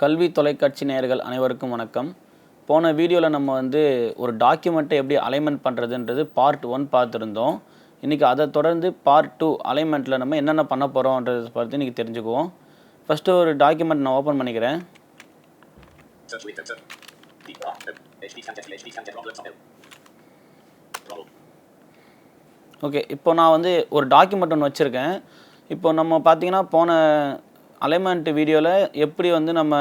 கல்வி தொலைக்காட்சி நேயர்கள் அனைவருக்கும் வணக்கம். போன வீடியோவில் நம்ம வந்து ஒரு டாக்குமெண்ட்டை எப்படி அலைன்மெண்ட் பண்ணுறதுன்றது பார்ட் ஒன் பார்த்துருந்தோம். இன்றைக்கி அதை தொடர்ந்து பார்ட் டூ அலைன்மெண்ட்டில் நம்ம என்னென்ன பண்ண போகிறோன்றதை பற்றி இன்றைக்கி தெரிஞ்சுக்குவோம். ஃபஸ்ட்டு ஒரு டாக்குமெண்ட் நான் ஓப்பன் பண்ணிக்கிறேன். ஓகே இப்போ நான் வந்து ஒரு டாக்குமெண்ட் ஒன்று வச்சுருக்கேன். இப்போ நம்ம பார்த்தீங்கன்னா போன அலைன்மெண்ட் வீடியோவில் எப்படி வந்து நம்ம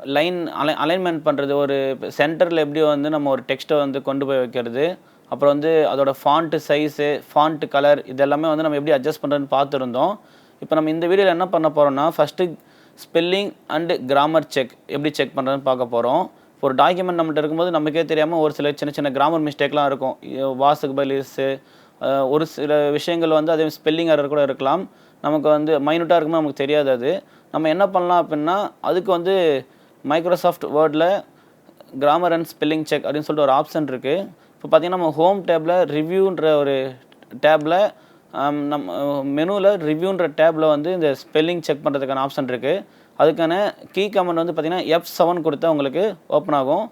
லைன் அலை அலைன்மெண்ட் பண்ணுறது ஒரு சென்டரில் எப்படி வந்து நம்ம ஒரு டெக்ஸ்ட்டை வந்து கொண்டு போய் வைக்கிறது அப்புறம் வந்து அதோட ஃபாண்ட்டு சைஸு ஃபாண்ட்டு கலர் இதெல்லாமே வந்து நம்ம எப்படி அட்ஜஸ்ட் பண்ணுறதுன்னு பார்த்துருந்தோம். இப்போ நம்ம இந்த வீடியோவில் என்ன பண்ண போகிறோம்னா first spelling and grammar check எப்படி செக் பண்ணுறதுன்னு பார்க்க போகிறோம் ஒரு டாக்குமெண்ட் நம்மகிட்ட இருக்கும்போது நமக்கே தெரியாமல் ஒரு சில சின்ன சின்ன கிராமர் மிஸ்டேக்லாம் இருக்கும். இ- வாசுக்கு பதிலிஸு ஒரு சில விஷயங்கள் வந்து அதே ஸ்பெல்லிங் எரர் கூட இருக்கலாம். நமக்கு வந்து மைனூட்டாக இருக்கும்போது நமக்கு தெரியாது அது. நம்ம என்ன பண்ணலாம் அப்படின்னா அதுக்கு வந்து மைக்ரோசாஃப்ட் வேர்டில் கிராமர் அண்ட் ஸ்பெல்லிங் செக் அப்படின்னு சொல்லிட்டு ஒரு ஆப்ஷன் இருக்குது இப்போ பார்த்தீங்கன்னா நம்ம ஹோம் டேப்பில் ரிவ்யூன்ற ஒரு டேப்பில் நம்ம மெனுவில் ரிவ்யூன்ற டேப்பில் வந்து இந்த ஸ்பெல்லிங் செக் பண்ணுறதுக்கான ஆப்ஷன் இருக்குது அதுக்கான கீ கமெண்ட் வந்து பார்த்தீங்கன்னா எஃப் செவன் கொடுத்தா உங்களுக்கு ஓப்பன் ஆகும்.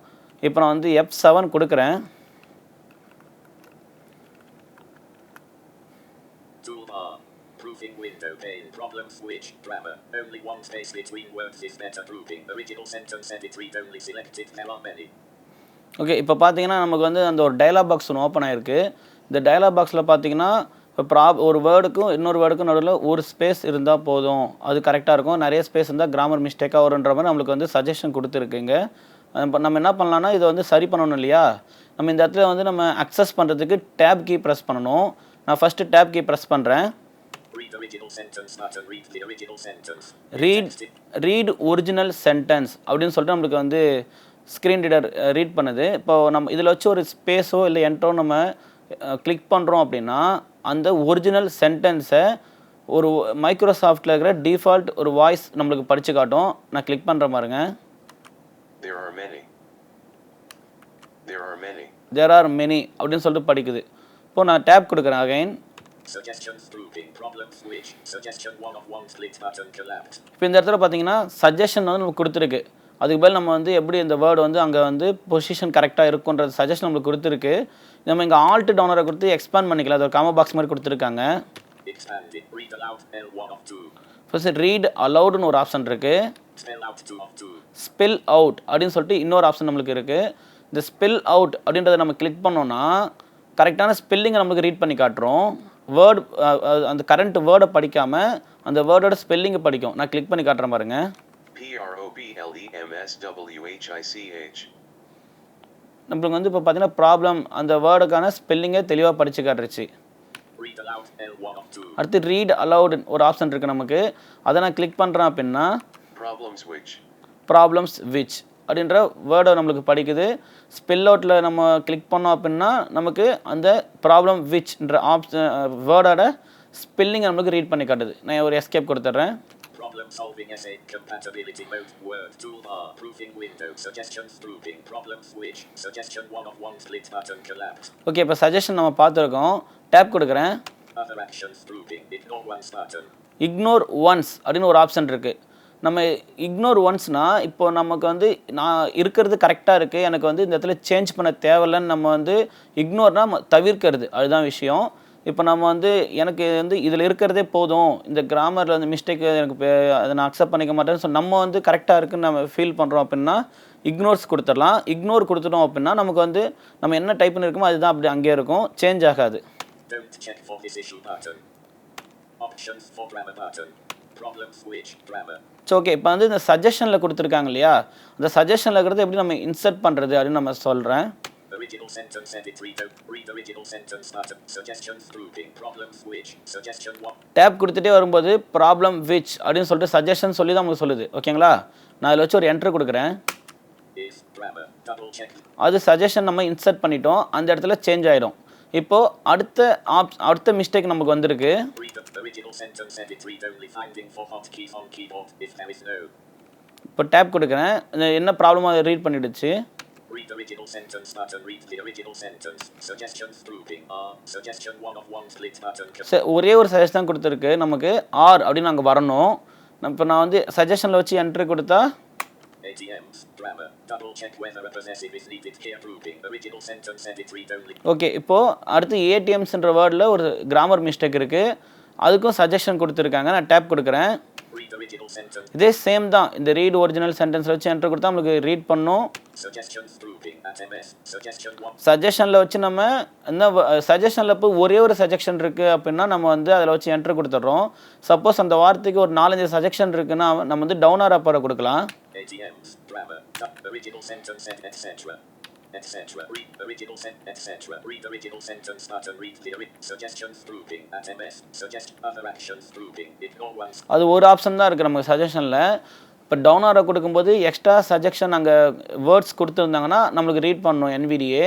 இப்போ நான் வந்து எஃப் செவன் கொடுக்குறேன் Toolbar. Proofing window pane. Switch. Grammar. Only one space between words is better grouping. Original sentence edit read only selected. There are many. Okay இப்போ பார்த்தீங்கன்னா நமக்கு வந்து அந்த ஒரு டயலாக் பாக்ஸ் ஒன்று ஓப்பன் ஆயிருக்கு இந்த டயலாக் பாக்ஸில் பார்த்தீங்கன்னா இப்போ ப்ராப் ஒரு வேர்டுக்கும் இன்னொரு வேர்டுக்கும் நடுவில் ஒரு ஸ்பேஸ் இருந்தால் போதும் அது கரெக்டாக இருக்கும் நிறைய ஸ்பேஸ் இருந்தால் கிராமர் மிஸ்டேக்காக வருன்ற மாதிரி நம்மளுக்கு வந்து சஜஷன் கொடுத்துருக்குங்க நம்ம என்ன பண்ணலான்னா இதை வந்து சரி பண்ணணும் இல்லையா நம்ம இந்த இடத்துல வந்து நம்ம அக்சஸ் பண்ணுறதுக்கு டேப் கீ ப்ரெஸ் பண்ணணும் நான் ஃபஸ்ட்டு டேப் கீ ப்ரெஸ் பண்ணுறேன் Read original sentence button. Read the original sentence. Read read original sentence அப்படின்னு சொல்லிட்டு நம்மளுக்கு வந்து ஸ்க்ரீன் ரீடர் ரீட் பண்ணுது இப்போ நம்ம இதில் வச்சு ஒரு ஸ்பேஸோ இல்லை என்ட்ரோ நம்ம கிளிக் பண்ணுறோம் அப்படின்னா அந்த ஒரிஜினல் சென்டென்ஸை ஒரு மைக்ரோசாஃப்ட்டில் இருக்கிற டிஃபால்ட் ஒரு வாய்ஸ் நம்மளுக்கு படித்து காட்டும் நான் கிளிக் பண்ணுற பாருங்க There are many. There are many. There are many அப்படின்னு சொல்லிட்டு படிக்குது இப்போ நான் டேப் கொடுக்குறேன் again Suggestions proofing. Problem switch. Suggestion one of one split button collapsed. இப்போ இந்த இடத்துல பார்த்தீங்கன்னா சஜஷன் வந்து நமக்கு கொடுத்துருக்கு அதுக்கு பதில் நம்ம வந்து எப்படி இந்த வேர்டு வந்து அங்கே வந்து பொசிஷன் கரெக்டாக இருக்குன்றது சஜஷன் நம்மளுக்கு கொடுத்துருக்கு நம்ம இங்கே ஆல்ட் டவுனரை கொடுத்து எக்ஸ்பேண்ட் பண்ணிக்கலாம் அது ஒரு காம பாக்ஸ் மாதிரி கொடுத்துருக்காங்க. ஃபர்ஸ்ட் ரீட் அலவுடுன்னு ஒரு ஆப்ஷன் இருக்குது. ஸ்பெல் அவுட் அப்படின்னு சொல்லிட்டு இன்னொரு ஆப்ஷன் நம்மளுக்கு இருக்குது இந்த ஸ்பெல் அவுட் அப்படின்றத நம்ம கிளிக் பண்ணோம்னா கரெக்டான ஸ்பெல்லிங்கை நம்மளுக்கு ரீட் பண்ணி காட்டுறோம் வேர்டு அந்த கரண்ட் வேர்டை படிக்காமல் அந்த வேர்டோட ஸ்பெல்லிங்கை படிக்கும் நான் கிளிக் பண்ணி காட்டுறேன் பாருங்க P R O B L E M S W H I C H. நம்மளுக்கு வந்து இப்போ பார்த்தீங்கன்னா ப்ராப்ளம் அந்த வேர்டுக்கான ஸ்பெல்லிங்கை தெளிவாக படித்து காட்டுருச்சு. அடுத்து ரீட் அலவுடு ஒரு ஆப்ஷன் இருக்குது நமக்கு அதை நான் கிளிக் பண்ணுறேன் அப்படின்னா Problems which. ப்ராப்ளம்ஸ் விச் அப்படின்ற வேர்டை நம்மளுக்கு படிக்குது ஸ்பெல் அவுட்டில் நம்ம கிளிக் பண்ணோம் அப்படின்னா நமக்கு அந்த ப்ராப்ளம் விச்ன்ற ஆப்ஷன் வேர்டோட ஸ்பெல்லிங்கை நம்மளுக்கு ரீட் பண்ணி காட்டுது நான் ஒரு எஸ்கேப் கொடுத்துட்றேன் Problem solving essay compatibility mode word toolbar proofing window suggestions proofing problem switch suggestion one of one split button collapsed okay இப்போ சஜஷன் நம்ம பார்த்துருக்கோம் டேப் கொடுக்குறேன் other actions proofing ignore one's button ignore once அப்படின்னு ஒரு option இருக்குது நம்ம ignore ஒன்ஸ்னால் இப்போ நமக்கு வந்து நான் இருக்கிறது கரெக்டாக இருக்குது எனக்கு வந்து இந்த இடத்துல சேஞ்ச் பண்ண தேவையில்லைன்னு நம்ம வந்து இக்னோர்னால் தவிர்க்கிறது. அதுதான் விஷயம். இப்போ நம்ம வந்து எனக்கு வந்து இதில் இருக்கிறதே போதும். இந்த கிராமரில் வந்து மிஸ்டேக் எனக்கு அதை நான் அக்செப்ட் பண்ணிக்க மாட்டேன்னு ஸோ நம்ம வந்து கரெக்டாக இருக்குன்னு நம்ம ஃபீல் பண்ணுறோம் அப்படின்னா இக்னோர்ஸ் கொடுத்துடலாம். இக்னோர் கொடுத்துட்டோம் அப்படின்னா நமக்கு வந்து நம்ம என்ன டைப் இருக்கோமோ அதுதான் அப்படி அங்கேயே இருக்கும். சேஞ்ச் ஆகாது. Don't check for this issue options for grammar pattern. So okay இப்போ வந்து இந்த சஜஷனில் கொடுத்துருக்காங்க இல்லையா? அந்த சஜஷனில் இருக்கிறது எப்படி நம்ம இன்சர்ட் பண்ணுறது அப்படின்னு நம்ம சொல்கிறேன் original sentence edit read o- read original sentence button suggestions proofing problem switch suggestion one. Tab கொடுத்துட்டே வரும்போது ப்ராப்ளம் விச் அப்படின்னு சொல்லிட்டு சஜஷன் சொல்லி தான் நமக்கு சொல்லுது. ஓகேங்களா நான் அதில் வச்சு ஒரு என்ட்ரு கொடுக்குறேன். அது சஜஷன் நம்ம இன்சர்ட் பண்ணிட்டோம். அந்த இடத்துல சேஞ்ச் ஆகிடும் இப்போது அடுத்த ஆப் அடுத்த மிஸ்டேக் நமக்கு வந்திருக்கு இப்போ டேப் கொடுக்குறேன் என்ன ப்ராப்ளமாக ரீட் பண்ணிடுச்சு Read ஒரே ஒரு சஜஷன் கொடுத்துருக்கு நமக்கு ஆர் அப்படின்னு அங்கே வரணும் இப்போ நான் வந்து சஜஷனில் வச்சு என்ட்ரி கொடுத்தா ஓகே இப்போது அடுத்து ஏடிஎம்ஸ்ன்ற வேர்டில் ஒரு கிராமர் மிஸ்டேக் இருக்குது அதுக்கும் சஜஷன் கொடுத்துருக்காங்க. நான் டேப் கொடுக்குறேன். இதே சேம் தான். இந்த ரீட் ஒரிஜினல் சென்டென்ஸ் வச்சு என்ட்ரு கொடுத்தா நம்மளுக்கு ரீட் பண்ணும். சஜஷனில் வச்சு நம்ம என்ன சஜஷனில் இப்போ ஒரே ஒரு சஜஷன் இருக்குது அப்படின்னா நம்ம வந்து அதில் வச்சு என்ட்ரு கொடுத்துட்றோம். சப்போஸ் அந்த வார்த்தைக்கு ஒரு நாலஞ்சு சஜஷன் இருக்குன்னா நம்ம வந்து டவுன் ஆர் அப்பரை கொடுக்கலாம். Etc. Read original sent etc. Read original sentence button. Read the ori- suggestions grouping at MS. Suggest other actions grouping. Ignore ones. அது ஒரு ஆப்ஷன் தான் இருக்குது நமக்கு சஜஷனில் இப்போ டவுன் ஆரை கொடுக்கும்போது எக்ஸ்ட்ரா சஜெக்ஷன் அங்கே வேர்ட்ஸ் கொடுத்துருந்தாங்கன்னா நம்மளுக்கு ரீட் பண்ணணும் NVDA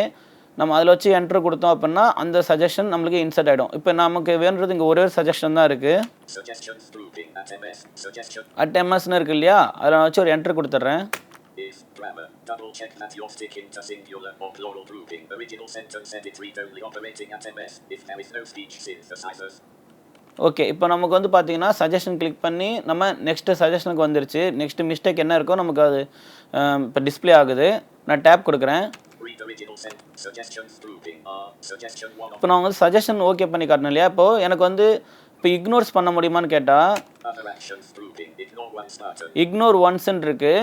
நம்ம அதில் வச்சு என்ட்ரு கொடுத்தோம் அப்படின்னா அந்த சஜஷன் நம்மளுக்கு இன்சர்ட் ஆகிடும் இப்போ நமக்கு வேணுறது இங்கே ஒரே ஒரு சஜஷன் தான் இருக்குது அட் எம்எஸ்னு இருக்கு இல்லையா அதில் நான் வச்சு ஒரு என்ட்ரு கொடுத்துட்றேன் is grammar. Double check that you're sticking to singular or plural proving. Original sentence edit read only operating at MS. If there is no speech synthesizers. Okay இப்போ நமக்கு வந்து பார்த்தீங்கன்னா சஜஷன் கிளிக் பண்ணி நம்ம நெக்ஸ்ட் சஜஷனுக்கு வந்துருச்சு next mistake என்ன இருக்கோ நமக்கு அது இப்போ டிஸ்ப்ளே ஆகுது நான் டேப் கொடுக்குறேன் இப்போ நான் வந்து சஜஷன் ஓகே பண்ணி காட்டணும் இல்லையா இப்போது எனக்கு வந்து இப்போ இக்னோர்ஸ் பண்ண முடியுமான்னு கேட்டால். இக்னோர் ஒன்ஸ்ன்னு இருக்குது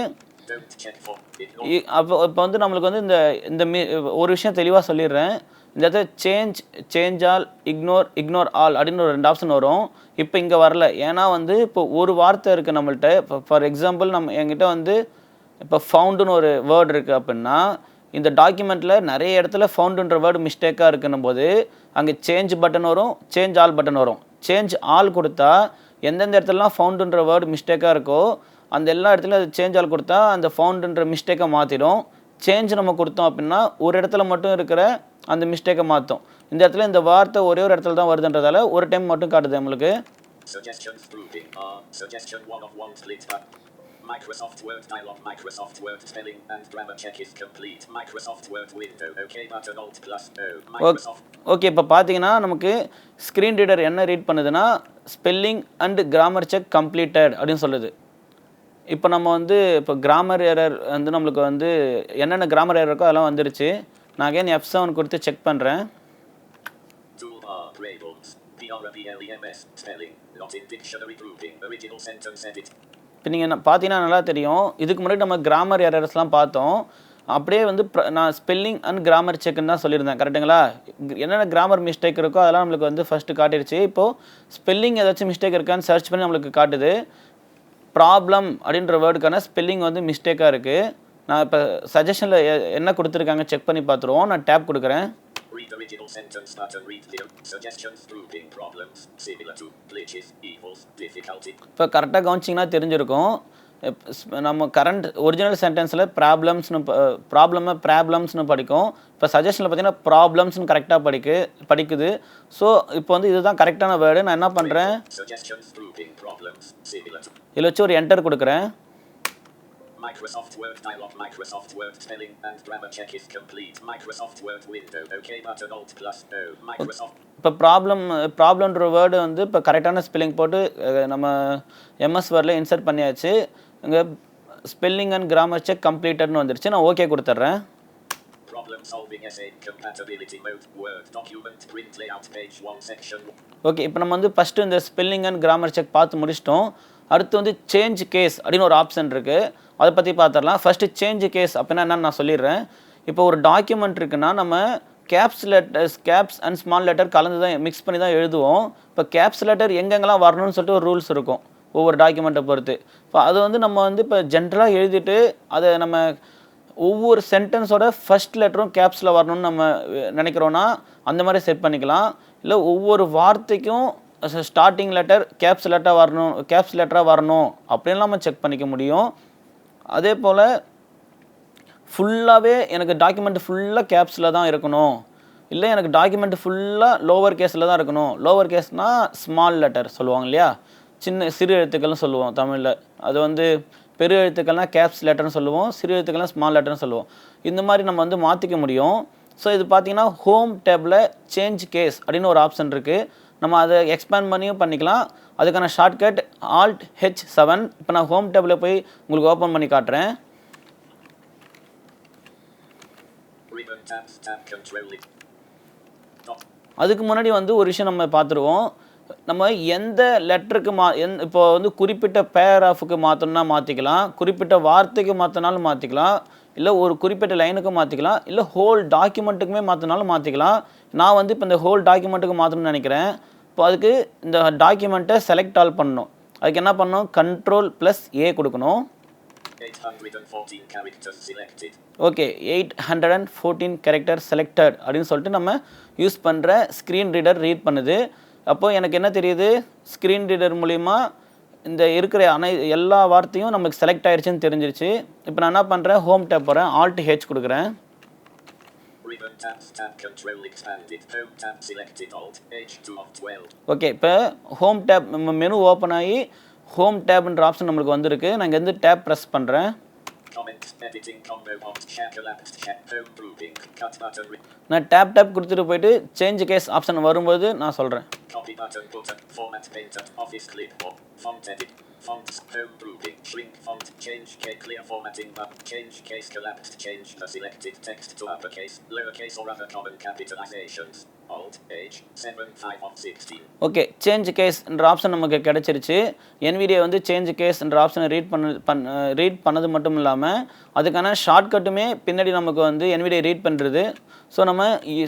இ- அப்போ இப்போ வந்து நம்மளுக்கு வந்து இந்த இந்த மி ஒரு விஷயம் தெளிவாக சொல்லிடுறேன். இந்த இடத்துல change change all ignore ignore all அப்படின்னு ஒரு ரெண்டு ஆப்ஷன் வரும். இப்போ இங்கே வரல. ஏன்னா வந்து இப்போ ஒரு வார்த்தை இருக்குது நம்மள்ட்ட. இப்போ ஃபார் எக்ஸாம்பிள் நம்ம என்கிட்ட வந்து இப்போ ஃபவுண்டுன்னு ஒரு வேர்டு இருக்குது அப்படின்னா இந்த டாக்குமெண்ட்டில் நிறைய இடத்துல ஃபவுண்டுன்ற வேர்டு மிஸ்டேக்காக இருக்குன்னும் போது அங்கே சேஞ்ச் பட்டன் வரும் சேஞ்ச் ஆல் பட்டன் வரும். சேஞ்ச் ஆல் கொடுத்தா எந்தெந்த இடத்துலலாம் ஃபவுண்டுன்ற வேர்டு மிஸ்டேக்காக இருக்கோ அந்த எல்லா இடத்துலையும் அது சேஞ்ச் ஆல் கொடுத்தா அந்த ஃபவுண்டுன்ற மிஸ்டேக்கை மாற்றிடும் சேஞ்ச் நம்ம கொடுத்தோம் அப்படின்னா ஒரு இடத்துல மட்டும் இருக்கிற அந்த மிஸ்டேக்கை மாற்றும் இந்த இடத்துல இந்த வார்த்தை ஒரே ஒரு இடத்துல தான் வருதுன்றதால ஒரு டைம் மட்டும் காட்டுது நம்மளுக்கு. Microsoft Word dialog Microsoft Word spelling and grammar check is complete. Microsoft Word window OK button Alt plus O. Microsoft okay இப்போ பார்த்தீங்கன்னா நமக்கு ஸ்க்ரீன் ரீடர் என்ன ரீட் பண்ணுதுன்னா spelling and grammar check completed அப்படின்னு சொல்லுது இப்போ நம்ம வந்து இப்போ கிராமர் எரர் வந்து நம்மளுக்கு வந்து என்னென்ன கிராமர் எரர் இருக்கோ அதெல்லாம் வந்துருச்சு. நான் அகைன் எஃப் செவன் கொடுத்து செக் பண்ணுறேன் edit. இப்போ நீங்கள் பார்த்தீங்கன்னா நல்லா தெரியும். இதுக்கு முன்னாடி நம்ம கிராமர் எரர்ஸ்லாம் பார்த்தோம். அப்படியே வந்து நான் ஸ்பெல்லிங் அண்ட் கிராமர் செக்னு தான் சொல்லியிருந்தேன். கரெக்டுங்களா என்னென்ன கிராமர் மிஸ்டேக் இருக்கோ அதெல்லாம் நம்மளுக்கு வந்து ஃபஸ்ட்டு காட்டிடுச்சு இப்போது ஸ்பெல்லிங் ஏதாச்சும் மிஸ்டேக் இருக்கான்னு சர்ச் பண்ணி நம்மளுக்கு காட்டுது. ப்ராப்ளம் அப்படின்ற வேர்டுக்கான ஸ்பெல்லிங் வந்து மிஸ்டேக்காக இருக்குது. நான் இப்போ சஜஷனில் என்ன கொடுத்துருக்காங்க செக் பண்ணி பார்த்துருவோம். நான் டேப் கொடுக்குறேன். Read original sentence button. Read the suggestions proving problems. Similar to glitches, evils, difficulty. இப்போ கரெக்டாக கவனிச்சிங்கன்னா தெரிஞ்சிருக்கும். நம்ம கரண்ட் ஒரிஜினல் சென்டென்ஸில் ப்ராப்ளம்ஸ்னு ப்ராப்ளமை ப்ராப்ளம்ஸ்னு படிக்கும். இப்போ சஜஷனில் பார்த்தீங்கன்னா ப்ராப்ளம்ஸ்னு கரெக்டாக படிக்கு படிக்குது. ஸோ இப்போ வந்து இதுதான் கரெக்டான வேர்டு நான் என்ன பண்ணுறேன் இதில் வச்சு ஒரு என்டர் கொடுக்குறேன். Microsoft Word dialog Microsoft Word spelling and grammar check is complete. Microsoft Word window OK button Alt plus O. Microsoft இப்போ ப்ராப்ளம் ப்ராப்ளம்ன்ற வேர்டு வந்து இப்போ கரெக்டான ஸ்பெல்லிங் போட்டு நம்ம எம்எஸ் வேர்டில் இன்சர்ட் பண்ணியாச்சு. இங்கே ஸ்பெல்லிங் அண்ட் கிராமர் செக் கம்ப்ளீட்டட்னு வந்துருச்சு. நான் ஓகே கொடுத்துட்றேன். Problem solving essay compatibility mode Word document print layout page 1 section. Okay இப்போ நம்ம வந்து ஃபஸ்ட்டு இந்த ஸ்பெல்லிங் அண்ட் கிராமர் செக் பார்த்து முடிச்சிட்டோம். அடுத்து வந்து சேஞ்ச் கேஸ் அப்படின்னு ஒரு ஆப்ஷன் இருக்குது அதை பற்றி பார்த்துடலாம். ஃபஸ்ட்டு சேஞ்ச் கேஸ் அப்படின்னா என்னன்னு நான் சொல்லிடுறேன். இப்போ ஒரு டாக்குமெண்ட் இருக்குன்னா நம்ம caps letters caps and small letter கலந்து தான் மிக்ஸ் பண்ணி தான் எழுதுவோம். இப்போ கேப்ஸ் லெட்டர் எங்கெங்கெல்லாம் வரணும்னு சொல்லிட்டு ஒரு ரூல்ஸ் இருக்கும். ஒவ்வொரு டாக்குமெண்ட்டை பொறுத்து. இப்போ அது வந்து நம்ம வந்து இப்போ ஜென்ரலாக எழுதிட்டு அதை நம்ம ஒவ்வொரு சென்டென்ஸோட ஃபர்ஸ்ட் லெட்டரும் கேப்ஸில் வரணும்னு நம்ம நினைக்கிறோன்னா அந்த மாதிரி செட் பண்ணிக்கலாம். இல்லை ஒவ்வொரு வார்த்தைக்கும் ஸ்டார்டிங் லெட்டர் கேப்ஸ் லெட்டராக வரணும் கேப்ஸ் லெட்டராக வரணும் அப்படின்லாம் நம்ம செக் பண்ணிக்க முடியும். அதே போல் ஃபுல்லாகவே எனக்கு டாக்குமெண்ட் ஃபுல்லாக கேப்ஸில் தான் இருக்கணும். இல்லை எனக்கு டாக்குமெண்ட் ஃபுல்லாக லோவர் கேஸில் தான் இருக்கணும். லோவர் கேஸ்னால் ஸ்மால் லெட்டர் சொல்லுவாங்க இல்லையா? சின்ன சிறு எழுத்துக்கள்னு சொல்லுவோம் தமிழில். அது வந்து பெரு எழுத்துக்கள்னால் கேப்ஸ் லெட்டர்னு சொல்லுவோம் சிறு எழுத்துக்கள்லாம் ஸ்மால் லெட்டர்னு சொல்லுவோம். இந்த மாதிரி நம்ம வந்து மாற்றிக்க முடியும். ஸோ இது பார்த்திங்கன்னா ஹோம் டேப்பில் சேஞ்ச் கேஸ் அப்படின்னு ஒரு ஆப்ஷன் இருக்குது நம்ம அதை எக்ஸ்பேண்ட் பண்ணியும் பண்ணிக்கலாம். அதுக்கான ஷார்ட்கட் ஆல்ட் ஹெச் செவன் இப்போ நான் ஹோம் டேபில் போய் உங்களுக்கு ஓப்பன் பண்ணி காட்டுறேன். அதுக்கு முன்னாடி வந்து ஒரு விஷயம் நம்ம பார்த்துருவோம். நம்ம எந்த லெட்டருக்கு மா எந் இப்போ வந்து குறிப்பிட்ட பேராஃபுக்கு மாற்றணும்னா மாற்றிக்கலாம் குறிப்பிட்ட வார்த்தைக்கு மாற்றினாலும் மாற்றிக்கலாம் இல்லை ஒரு குறிப்பிட்ட லைனுக்கு மாற்றிக்கலாம் இல்லை ஹோல் டாக்குமெண்ட்டுக்குமே மாற்றினாலும் மாற்றிக்கலாம் நான் வந்து இப்போ இந்த ஹோல் டாக்குமெண்ட்டுக்கு மாற்றணும்னு நினைக்கிறேன். இப்போ அதுக்கு இந்த டாக்குமெண்ட்டை செலக்ட் ஆல் பண்ணணும். அதுக்கு என்ன பண்ணணும்? கண்ட்ரோல் ப்ளஸ் ஏ கொடுக்கணும். Okay eight hundred and fourteen character selected அப்படின்னு சொல்லிட்டு நம்ம யூஸ் பண்ணுற ஸ்க்ரீன் ரீடர் ரீட் பண்ணுது. அப்போ எனக்கு என்ன தெரியுது? ஸ்க்ரீன் ரீடர் மூலிமா இந்த இருக்கிற அனை எல்லா வார்த்தையும் நமக்கு செலக்ட் ஆயிடுச்சுன்னு தெரிஞ்சிருச்சு. இப்போ நான் என்ன பண்ணுறேன் ஹோம் டேப் போகிறேன் ஆல்ட் ஹெச் கொடுக்குறேன். Ribbon tabs tab control expanded. Home tab selected. Alt H2 of 12. Okay இப்போ ஹோம் டேப் நம்ம மெனு ஓப்பன் ஆகி ஹோம் டேப்ன்ற ஆப்ஷன் நம்மளுக்கு வந்திருக்கு. நான் இங்கேருந்து டேப் ப்ரெஸ் பண்ணுறேன் நான் டேப் டேப் கொடுத்துட்டு போயிட்டு சேஞ்ச் கேஸ் ஆப்ஷன் வரும்போது நான் சொல்கிறேன் copy button button format painter office clipboard font edit fonts home grouping shrink font change case clear formatting button change case collapsed change the selected text to uppercase lowercase or other common capitalizations Okay change கேஸ்ன்ற option நமக்கு கிடச்சிருச்சு. என்விடியை வந்து change கேஸ்ன்ற ஆப்ஷனை read பண்ண பண் read பண்ணது மட்டும் இல்லாமல் அதுக்கான ஷார்ட்கட்டுமே பின்னாடி நமக்கு வந்து என்விடியை ரீட் பண்ணுறது ஸோ நம்ம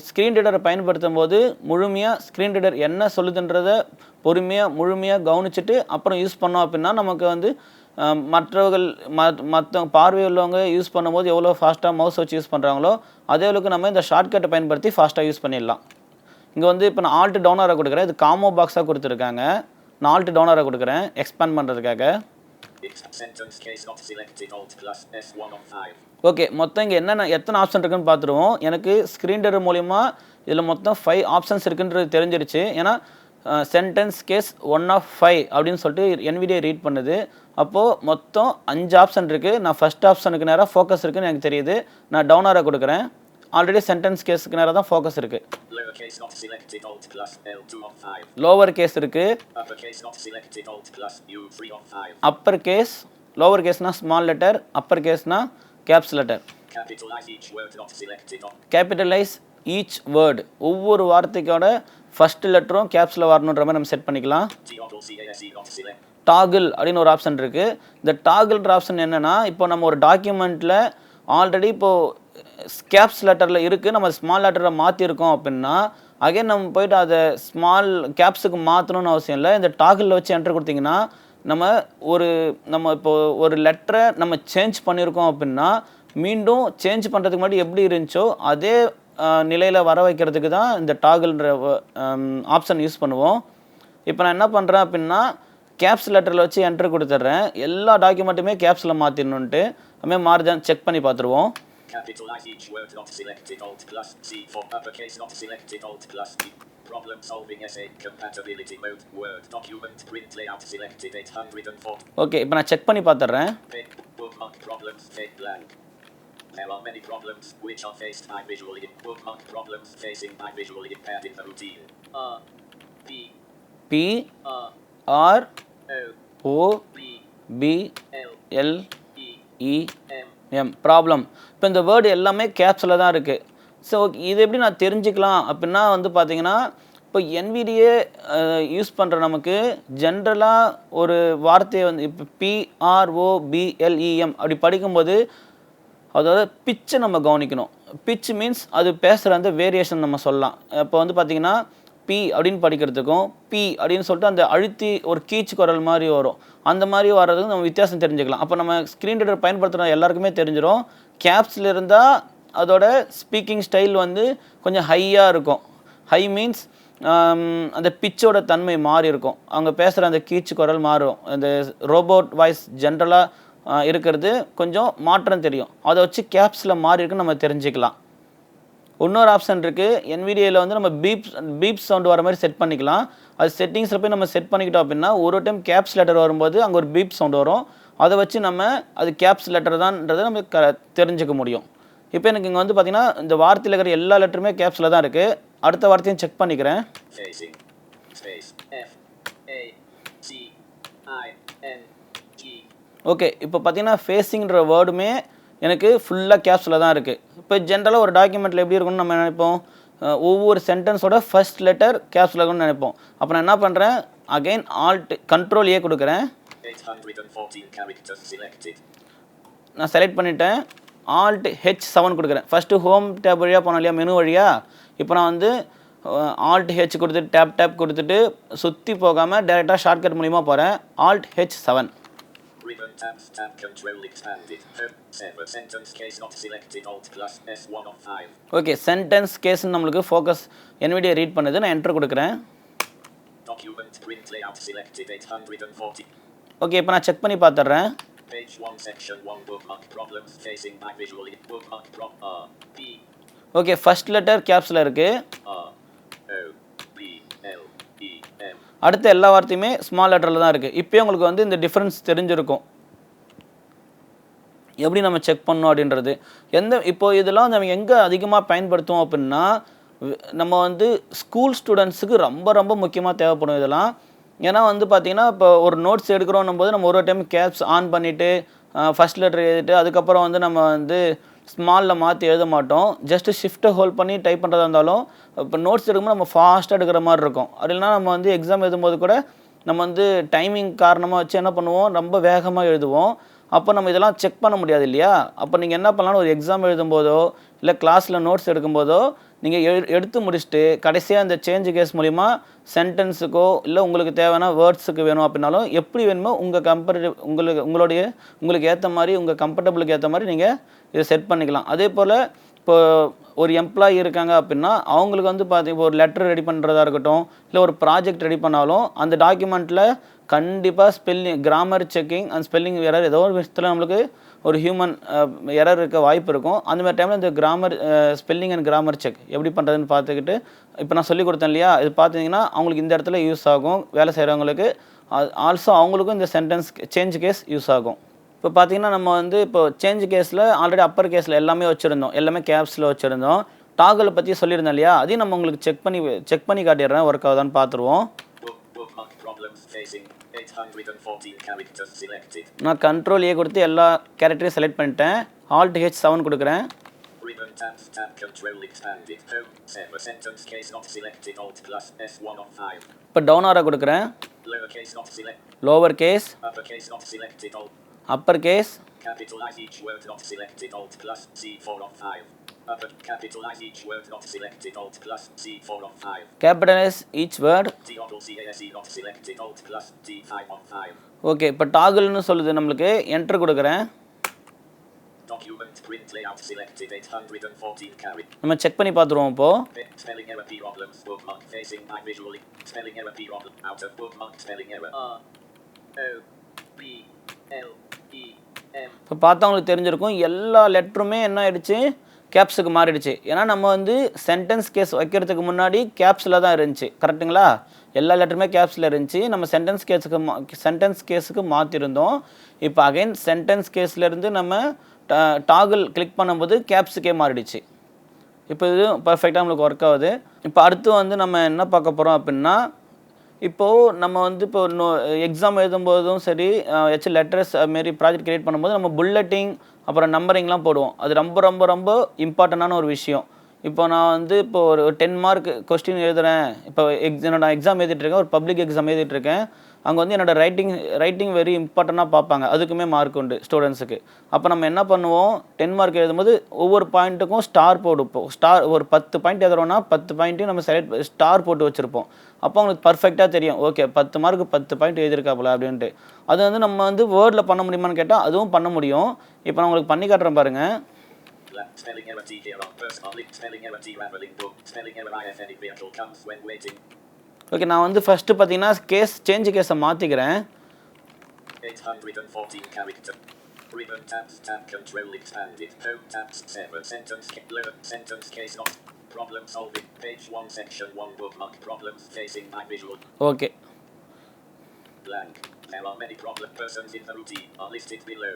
ஸ்க்ரீன் ரீடரை பயன்படுத்தும் போது முழுமையாக ஸ்க்ரீன் ரீடர் என்ன சொல்லுதுன்றதை பொறுமையாக முழுமையாக கவனிச்சுட்டு அப்புறம் யூஸ் பண்ணோம் அப்படின்னா நமக்கு வந்து மற்றவர்கள் மற்ற பார்வை உள்ளவங்க யூஸ் பண்ணும்போது எவ்வளோ ஃபாஸ்ட்டாக மவுஸ் வச்சு யூஸ் பண்ணுறாங்களோ அதே அளவுக்கு நம்ம இந்த ஷார்ட்கட்டை பயன்படுத்தி ஃபாஸ்ட்டாக யூஸ் பண்ணிடலாம். இங்கே வந்து இப்போ நான் ஆல்ட் டவுனராக கொடுக்குறேன். இது காமோ பாக்ஸாக கொடுத்துருக்காங்க. நான் ஆல்ட் டவுனராக கொடுக்குறேன். எக்ஸ்பேண்ட் பண்ணுறதுக்காக ஓகே மொத்தம் இங்கே என்னென்ன எத்தனை ஆப்ஷன் இருக்குன்னு பார்த்துருவோம். எனக்கு ஸ்க்ரீன் டெர் மூலிமா இதில் மொத்தம் ஃபைவ் ஆப்ஷன்ஸ் இருக்குன்றது தெரிஞ்சிருச்சு. ஏன்னா sentence case one of five அப்படின்னு சொல்லிட்டு என்விடியை ரீட் பண்ணுது. அப்போது மொத்தம் அஞ்சு ஆப்ஷன் இருக்குது நான் ஃபஸ்ட் ஆப்ஷனுக்கு நேராக ஃபோக்கஸ் இருக்குன்னு எனக்கு தெரியுது. நான் டவுனரை கொடுக்குறேன். ஆல்ரெடி சென்டென்ஸ் கேஸுக்கு நேராக தான் ஃபோக்கஸ் இருக்குது lowercase not selected alt plus L2 of 5 lower case இருக்குது uppercase not selected alt plus U3 of 5 upper case lower கேஸ்னா small letter upper கேஸ்னா caps letter capitalize each word ஒவ்வொரு வார்த்தைக்கோட ஃபர்ஸ்ட் லெட்டரும் கேப்ஸில் வரணுன்ற மாதிரி நம்ம set பண்ணிக்கலாம். டாகிள் அப்படின்னு ஒரு option இருக்குது இந்த டாகிள்ன்ற ஆப்ஷன் என்னென்னா இப்போ நம்ம ஒரு டாக்குமெண்ட்டில் ஆல்ரெடி இப்போது கேப்ஸ் லெட்டரில் இருக்குது நம்ம ஸ்மால் லெட்டரில் மாற்றிருக்கோம் அப்படின்னா அகைன் நம்ம போயிட்டு அதை ஸ்மால் கேப்ஸுக்கு மாற்றணும்னு அவசியம் இல்லை. இந்த டாகிளில் வச்சு என்ட்ரு கொடுத்தீங்கன்னா நம்ம ஒரு நம்ம இப்போது ஒரு லெட்டரை நம்ம சேஞ்ச் பண்ணியிருக்கோம் அப்படின்னா மீண்டும் சேஞ்ச் பண்ணுறதுக்கு முன்னாடி எப்படி இருந்துச்சோ அதே நிலையில் வர வைக்கிறதுக்கு தான் இந்த டாகிள்ன்ற ஆப்ஷன் யூஸ் பண்ணுவோம். இப்போ நான் என்ன பண்ணுறேன் அப்படின்னா கேப்ஸ் லெட்டரில் வச்சு என்ட்ரு கொடுத்துட்றேன். எல்லா டாக்குமெண்ட்டுமே கேப்ஸில் மாற்றிடணுன்ட்டு அதுமாதிரி மாறுதான்னு செக் பண்ணி பார்த்துருவோம். capitalize each word not selected alt plus C for uppercase not selected alt plus E problem solving essay compatibility mode word document print layout selected 804 okay இப்போ நான் செக் பண்ணி பார்த்துட்றேன் Pick bookmark problems fade blank there are many problems which are faced by visually bookmark problems facing by visually impaired in the routine R B B R R O O B B L L E E M M problem இப்போ இந்த word எல்லாமே கேப்ஸில் தான் இருக்குது so இது எப்படி நான் தெரிஞ்சுக்கலாம் அப்படின்னா வந்து பார்த்தீங்கன்னா இப்போ என்விடியே யூஸ் பண்ணுற நமக்கு ஜென்ரலாக ஒரு வார்த்தையை வந்து இப்போ பிஆர்ஓ பிஎல்இஎம் அப்படி படிக்கும்போது அதாவது பிச்சை நம்ம கவனிக்கணும். பிச் மீன்ஸ் அது பேசுகிற அந்த வேரியேஷன் நம்ம சொல்லலாம். இப்போ வந்து பார்த்திங்கன்னா பி அப்படின்னு படிக்கிறதுக்கும் பி அப்படின்னு சொல்லிட்டு அந்த அழுத்தி ஒரு கீச்சு குரல் மாதிரி வரும். அந்த மாதிரி வர்றதுக்கு நம்ம வித்தியாசம் தெரிஞ்சுக்கலாம். அப்போ நம்ம ஸ்க்ரீன் ரீடர் பயன்படுத்துகிற எல்லாருக்குமே தெரிஞ்சிடும் கேப்ஸில் இருந்தால் அதோட ஸ்பீக்கிங் ஸ்டைல் வந்து கொஞ்சம் ஹையாக இருக்கும். ஹை மீன்ஸ் அந்த பிச்சோட தன்மை மாறி இருக்கும். அவங்க பேசுகிற அந்த கீச்சு குரல் மாறும். அந்த ரோபோட் வாய்ஸ் ஜென்ரலாக இருக்கிறது கொஞ்சம் மாற்றம் தெரியும். அதை வச்சு கேப்ஸில் மாறி இருக்குன்னு நம்ம தெரிஞ்சுக்கலாம். இன்னொரு ஆப்ஷன் இருக்குது NVIDIA-ல வந்து நம்ம பீப் பீப் சவுண்ட் வர மாதிரி செட் பண்ணிக்கலாம். அது செட்டிங்ஸில் போய் நம்ம செட் பண்ணிக்கிட்டோம் அப்படின்னா ஒரு டைம் கேப்ஸ் லெட்டர் வரும்போது அங்கே ஒரு பீப் சவுண்ட் வரும். அதை வச்சு நம்ம அது கேப்ஸ் லெட்டர் தான்ன்றதை நம்ம க தெரிஞ்சுக்க முடியும். இப்போ எனக்கு இங்கே வந்து பார்த்தீங்கன்னா இந்த வார்த்தையில் இருக்கிற எல்லா லெட்டருமே கேப்ஸில் தான் இருக்குது அடுத்த வார்த்தையும் செக் பண்ணிக்கிறேன். ஓகே இப்போ பார்த்தீங்கன்னா ஃபேஸிங்கிற வேர்டுமே எனக்கு ஃபுல்லாக கேப்ஸில் தான் இருக்குது இப்போ ஜென்ரலாக ஒரு டாக்குமெண்ட்டில் எப்படி இருக்கும்னு நம்ம நினைப்போம்? ஒவ்வொரு சென்டென்ஸோட ஃபர்ஸ்ட் லெட்டர் கேப்ஸில் இருக்கும்னு நினைப்போம். அப்போ நான் என்ன பண்ணுறேன் அகைன் ஆல்ட் கண்ட்ரோல் ஏ கொடுக்குறேன். நான் செலக்ட் பண்ணிட்டேன். ஆல்ட் ஹெச் செவன் கொடுக்குறேன். ஃபஸ்ட்டு ஹோம் டேப் வழியாக போனோம் இல்லையா? மெனு வழியாக இப்போ நான் வந்து ஆல்ட் ஹெச் கொடுத்துட்டு டேப் டேப் கொடுத்துட்டு சுற்றி போகாமல் டேரெக்டாக ஷார்ட்கட் மூலிமா போகிறேன் alt H seven Ribbon tabs tab control expanded. Home server sentence case not selected alt plus S1 of 5. Okay sentence கேஸ்ன்னு நம்மளுக்கு ஃபோக்கஸ் NVIDIA ரீட் பண்ணுது நான் என்டர் கொடுக்குறேன் Document print layout selected 840. Okay இப்போ நான் செக் பண்ணி பார்த்துட்றேன் Page 1 section 1 bookmark problems facing by visually bookmark prop R B okay first letter கேப்ஸில் இருக்குது R O B L E M. அடுத்த எல்லா வார்த்தையுமே ஸ்மால் லெட்டரில் தான் இருக்குது இப்போயே உங்களுக்கு வந்து இந்த டிஃப்ரென்ஸ் தெரிஞ்சிருக்கும். எப்படி நம்ம செக் பண்ணோம் அப்படின்றது. எந்த இப்போ இதெல்லாம் நம்ம எங்கே அதிகமாக பயன்படுத்துவோம் அப்படின்னா நம்ம வந்து ஸ்கூல் ஸ்டூடெண்ட்ஸுக்கு ரொம்ப ரொம்ப முக்கியமாக தேவைப்படும் இதெல்லாம். ஏன்னா வந்து பார்த்திங்கன்னா இப்போ ஒரு நோட்ஸ் எடுக்கிறோன்னும் போது நம்ம ஒரு ஒரு டைம் கேப்ஸ் ஆன் பண்ணிவிட்டு ஃபஸ்ட் லெட்டர் எழுதிட்டு அதுக்கப்புறம் வந்து நம்ம வந்து ஸ்மாலில் மாற்றி எழுத மாட்டோம். ஜஸ்ட்டு ஷிஃப்ட்டை ஹோல்ட் பண்ணி டைப் பண்ணுறதா இருந்தாலும் இப்போ நோட்ஸ் எடுக்கும்போது நம்ம ஃபாஸ்ட்டாக எடுக்கிற மாதிரி இருக்கும். அது இல்லைனா நம்ம வந்து எக்ஸாம் எழுதும்போது கூட நம்ம வந்து டைமிங் காரணமாக வச்சு என்ன பண்ணுவோம்? ரொம்ப வேகமாக எழுதுவோம். அப்போ நம்ம இதெல்லாம் செக் பண்ண முடியாது இல்லையா? அப்போ நீங்கள் என்ன பண்ணலாம்னு ஒரு எக்ஸாம் எழுதும்போதோ இல்லை கிளாஸில் நோட்ஸ் எடுக்கும்போதோ நீங்கள் எ எடுத்து முடிச்சுட்டு கடைசியாக அந்த சேஞ்ச் கேஸ் மூலிமா சென்டென்ஸுக்கோ இல்லை உங்களுக்கு தேவையான வேர்ட்ஸுக்கு வேணும் அப்படின்னாலும் எப்படி வேணுமோ உங்கள் கம்பேரிட்டிவ் உங்களுக்கு உங்களுடைய உங்களுக்கு ஏற்ற மாதிரி உங்கள் கம்ஃபர்டபுளுக்கு ஏற்ற மாதிரி நீங்கள் இதை செட் பண்ணிக்கலாம். அதே போல் இப்போ ஒரு எம்ப்ளாயி இருக்காங்க அப்படின்னா அவங்களுக்கு வந்து பார்த்தீங்க ஒரு லெட்டர் ரெடி பண்ணுறதா இருக்கட்டும் இல்லை ஒரு ப்ராஜெக்ட் ரெடி பண்ணாலும் அந்த டாக்குமெண்ட்டில் கண்டிப்பாக spelling grammar checking and spelling வேறு ஏதோ ஒரு விஷயத்தில் நம்மளுக்கு ஒரு ஹியூமன் எரர் uh, இருக்க வாய்ப்பு இருக்கும். அந்த மாதிரி டைமில் இந்த grammar spelling and grammar check எப்படி பண்ணுறதுன்னு பார்த்துக்கிட்டு இப்போ நான் சொல்லி கொடுத்தேன் இல்லையா? இது பார்த்தீங்கன்னா அவங்களுக்கு இந்த இடத்துல யூஸ் ஆகும். வேலை செய்கிறவங்களுக்கு ஆல்சோ அவங்களுக்கும் இந்த சென்டென்ஸ் சேஞ்ச் கேஸ் யூஸ் ஆகும். இப்போ பார்த்தீங்கன்னா நம்ம வந்து இப்போ சேஞ்ச் கேஸில் ஆல்ரெடி அப்பர் கேஸில் எல்லாமே வச்சுருந்தோம். எல்லாமே கேப்ஸில் வச்சுருந்தோம். டாகலை பற்றி சொல்லியிருந்தேன் இல்லையா? அதையும் நம்ம உங்களுக்கு செக் பண்ணி செக் பண்ணி காட்டிடுறேன். ஒர்க் ஆகுதான்னு பார்த்துருவோம். Book, bookmark problems facing 814 characters selected. நான் கண்ட்ரோல் ஏ கொடுத்து எல்லா கேரக்டரையும் செலக்ட் பண்ணிட்டேன் ஆல்ட் ஹெச் செவன் கொடுக்குறேன் Ribbon tabs tab control expanded. Home server sentence case not selected alt plus S1 of 5. இப்போ டவுன் ஆரா கொடுக்குறேன் Lowercase not select. Lower case Uppercase not selected alt. Upper case Capitalize each word not selected alt plus C4 of 5. Capitalize each word not selected alt plus C4 of 5. Capitalize each word D double CASE not selected alt plus D5 of 5. Okay இப்போ டாகிள்னு சொல்லுது நம்மளுக்கு enter கொடுக்குறேன் Document print layout selected 814 characters. நம்ம check பண்ணி பார்த்துருவோம் இப்போது Spelling error P problems bookmark facing by visually. Spelling error P problem out of bookmark spelling error. R O B L E M. இப்போ பார்த்தவங்களுக்கு தெரிஞ்சிருக்கும் எல்லா லெட்டருமே என்ன ஆயிடுச்சு கேப்ஸுக்கு மாறிடுச்சு. ஏன்னா நம்ம வந்து சென்டென்ஸ் கேஸ் வைக்கிறதுக்கு முன்னாடி கேப்ஸில் தான் இருந்துச்சு. கரெக்ட்டுங்களா எல்லா லெட்டருமே கேப்ஸில் இருந்துச்சு. நம்ம சென்டென்ஸ் கேஸுக்கு மா சென்டென்ஸ் கேஸுக்கு மாற்றிருந்தோம் இப்போ அகைன் சென்டென்ஸ் கேஸ்லேருந்து நம்ம டாகிள் கிளிக் பண்ணும்போது கேப்ஸுக்கே மாறிடுச்சு. இப்போ இது பர்ஃபெக்டாக நம்மளுக்கு ஒர்க் ஆகுது. இப்போ அடுத்து வந்து நம்ம என்ன பார்க்க போகிறோம் அப்படின்னா இப்போது நம்ம வந்து இப்போ நோ எக்ஸாம் எழுதும்போதும் சரி ஏதாச்சும் லெட்டர்ஸ் மாரி ப்ராஜெக்ட் கிரியேட் பண்ணும்போது நம்ம புல்லட்டிங் அப்புறம் நம்பரிங்லாம் போடுவோம். அது ரொம்ப ரொம்ப ரொம்ப இம்பார்ட்டண்டான ஒரு விஷயம். இப்போ நான் வந்து இப்போ ஒரு டென் மார்க் கொஸ்டின் எழுதுகிறேன் இப்போ எக்ஸ் என்னோட எக்ஸாம் எழுதிட்டுருக்கேன் ஒரு பப்ளிக் எக்ஸாம் எழுதிட்டுருக்கேன் அங்கே வந்து என்னோட ரைட்டிங் ரைட்டிங் வெரி இம்பார்ட்டண்ட்டாக பார்ப்பாங்க. அதுக்குமே மார்க் உண்டு ஸ்டூடெண்ட்ஸுக்கு அப்போ நம்ம என்ன பண்ணுவோம்? டென் மார்க் எழுதும்போது ஒவ்வொரு பாயிண்ட்டுக்கும் ஸ்டார் போடுப்போம் ஸ்டார் ஒரு பத்து பாயிண்ட் எழுதுறோம்னா பத்து பாயிண்ட்டையும் நம்ம செலக்ட் ஸ்டார் போட்டு வச்சுருப்போம். அப்போ அவங்களுக்கு பர்ஃபெக்டாக தெரியும். ஓகே பத்து மார்க் பத்து பாயிண்ட் எழுதியிருக்காப்புல அப்படின்ட்டு. அது வந்து நம்ம வந்து வேர்டில் பண்ண முடியுமான்னு கேட்டால் அதுவும் பண்ண முடியும். இப்போ நான் உங்களுக்கு பண்ணி காட்டுறேன் பாருங்கள் Spelling error T here on personal. Spelling error T traveling book. Spelling error IF any vehicle comes when waiting. Okay நான் வந்து ஃபஸ்ட்டு பார்த்தீங்கன்னா கேஸ் சேஞ்ச் கேஸை மாற்றிக்கிறேன் 814 character. Ribbon tabs tab control expanded. Home tabs server sentence ca- lower sentence case not problem solving page one section one bookmark problems facing my visual okay blank. There are many problem persons in the routine are listed below.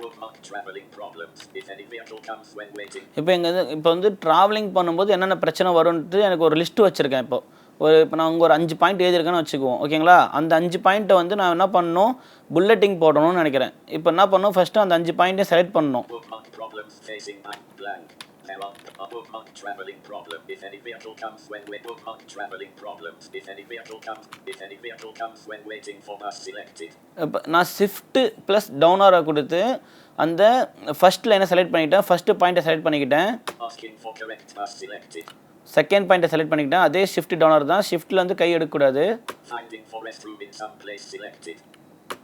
Bookmark traveling problems. If any vehicle comes when waiting. இப்போ எங்கள் இப்போ வந்து travelling பண்ணும்போது என்னென்ன பிரச்சனை வரும்ன்ட்டு எனக்கு ஒரு list வச்சுருக்கேன் இப்போ ஒரு இப்போ நான் அங்கே ஒரு அஞ்சு பாயிண்ட் எழுதியிருக்கேன்னு வச்சுக்குவோம். ஓகேங்களா? அந்த அஞ்சு பாயிண்ட்டை வந்து நான் என்ன பண்ணணும்? புல்லட்டிங் போடணும்னு நினைக்கிறேன். இப்போ என்ன பண்ணணும்? ஃபஸ்ட்டு அந்த அஞ்சு பாயிண்ட்டை செலக்ட் பண்ணணும். இப்போ நான் ஷிஃப்ட்டு ப்ளஸ் டவுனாரை கொடுத்து அந்த ஃபஸ்ட் லைனை செலக்ட் பண்ணிக்கிட்டேன். ஃபஸ்ட்டு பாயிண்ட்டை செலக்ட் பண்ணிக்கிட்டேன் செகண்ட் பாயிண்ட்டை செலக்ட் பண்ணிக்கிட்டேன் அதே ஷிஃப்ட் டவுனர் தான் ஷிஃப்ட்டில் வந்து கை எடுக்கக்கூடாது.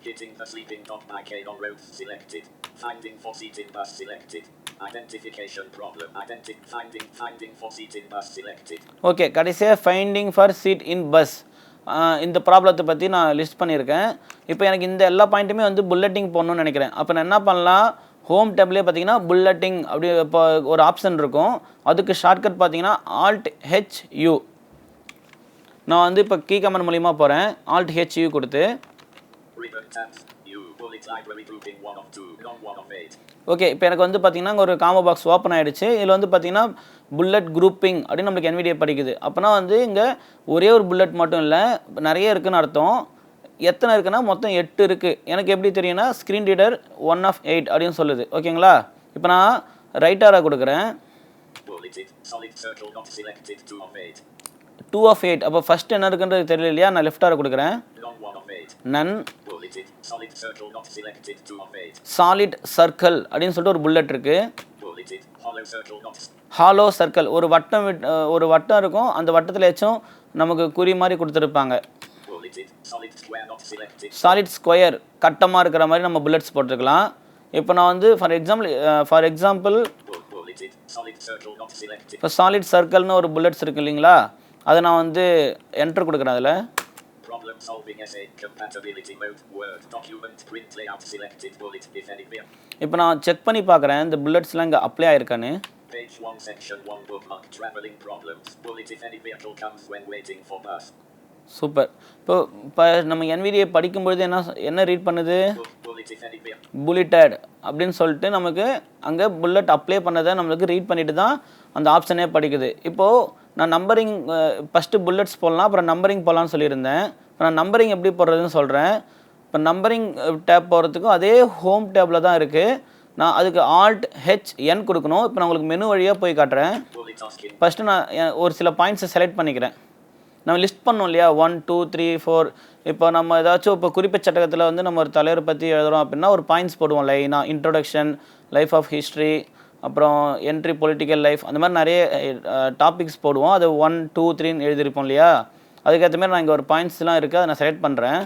Hitting the sleeping dog K on roads selected. Finding for seat in bus selected. Identification problem. Identi- finding finding for seat in bus selected. Okay கடைசியாக finding for seat in bus இந்த ப்ராப்ளத்தை பற்றி நான் list பண்ணியிருக்கேன் இப்போ எனக்கு இந்த எல்லா பாயிண்ட்டுமே வந்து புல்லட்டிங் போடணும்னு நினைக்கிறேன் அப்போ நான் என்ன பண்ணலாம் ஹோம் டேப்லேயே பார்த்தீங்கன்னா புல்லட்டிங் அப்படி இப்போ ஒரு ஆப்ஷன் இருக்கும். அதுக்கு ஷார்ட்கட் பார்த்தீங்கன்னா ஆல்ட் ஹெச் யூ நான் வந்து இப்போ கீ கமெண்ட் மூலிமா போகிறேன் ஆல்ட் ஹெச் யூ கொடுத்து. ஓகே இப்போ எனக்கு வந்து பார்த்தீங்கன்னா ஒரு காமோ பாக்ஸ் ஓப்பன் ஆகிடுச்சு இதில் வந்து பார்த்தீங்கன்னா புல்லட் குரூப்பிங் அப்படின்னு நம்மளுக்கு NVDA படிக்குது. அப்போனா வந்து இங்கே ஒரே ஒரு புல்லட் மட்டும் இல்லை நிறைய இருக்குன்னு அர்த்தம். எத்தனை இருக்குன்னா மொத்தம் எட்டு இருக்குது எனக்கு எப்படி தெரியும்னா screen reader one of eight அப்படின்னு சொல்லுது. ஓகேங்களா? இப்போ நான் ரைட்டாராக கொடுக்குறேன். டூ ஆஃப் எயிட் அப்போ ஃபஸ்ட் என்ன இருக்குன்றது தெரியல இல்லையா? நான் லெஃப்டாரை கொடுக்குறேன். நன் சாலிட் சர்க்கிள் அப்படின்னு சொல்லிட்டு ஒரு புல்லட் இருக்குது ஹாலோ சர்க்கிள் ஒரு வட்டம் ஒரு வட்டம் இருக்கும். அந்த வட்டத்தில் ஏச்சும் நமக்கு குறி மாதிரி கொடுத்துருப்பாங்க. சாலிட் ஸ்கொயர் கட்டமாக இருக்கிற மாதிரி நம்ம புல்லட்ஸ் போட்டுக்கலாம் இப்போ நான் வந்து for example for example Bull- Bulleted. Solid circle not selected. இப்போ சாலிட் சர்க்கிள்னு ஒரு புல்லட்ஸ் இருக்கு இல்லைங்களா அதை நான் வந்து என்டர் கொடுக்குறேன் அதில் Problem solving essay. Compatibility mode. Word. Document. Print layout selected. Bullet. If any. vehicle. இப்போ நான் செக் பண்ணி பார்க்குறேன் இந்த புல்லட்ஸ்லாம் இங்கே அப்ளை ஆயிருக்கான்னு Page 1 section 1 bookmark. Traveling problems. Bullet. If any vehicle comes when waiting for bus. Super இப்போ இப்போ நம்ம என்விடியை படிக்கும்பொழுது என்ன என்ன ரீட் பண்ணுது? Bull- புல்லட்டட் அப்படின்னு சொல்லிட்டு நமக்கு அங்கே புல்லட் அப்ளை பண்ணதை நம்மளுக்கு ரீட் பண்ணிட்டு தான் அந்த ஆப்ஷனே படிக்குது. இப்போது நான் நம்பரிங் ஃபஸ்ட்டு புல்லட்ஸ் போடலாம் அப்புறம் நம்பரிங் போடலான்னு சொல்லியிருந்தேன். இப்போ நான் நம்பரிங் எப்படி போடுறதுன்னு சொல்கிறேன் இப்போ நம்பரிங் டேப் போகிறதுக்கும் அதே ஹோம் டேப்பில் தான் இருக்குது நான் அதுக்கு ஆல்ட் ஹெச் என் கொடுக்கணும். இப்போ நான் உங்களுக்கு மெனு வழியாக போய் காட்டுறேன். ஃபஸ்ட்டு நான் ஒரு சில பாயிண்ட்ஸை செலக்ட் பண்ணிக்கிறேன். நம்ம லிஸ்ட் பண்ணோம் இல்லையா ஒன் டூ த்ரீ ஃபோர் இப்போ நம்ம ஏதாச்சும் இப்போ குறிப்பிட்ட சட்டகத்தில் வந்து நம்ம ஒரு தலைவர் பற்றி எழுதுகிறோம் அப்படின்னா ஒரு பாயிண்ட்ஸ் போடுவோம் லைனாக இன்ட்ரொடக்ஷன் லைஃப் ஆஃப் ஹிஸ்ட்ரி அப்புறம் என்ட்ரி பொலிட்டிக்கல் லைஃப் அந்த மாதிரி நிறைய டாபிக்ஸ் போடுவோம் அது ஒன் டூ த்ரீன்னு எழுதியிருப்போம் இல்லையா அதுக்கேற்ற மாதிரி நான் இங்கே ஒரு பாயிண்ட்ஸ்லாம் இருக்குது அதை நான் செலக்ட் பண்ணுறேன்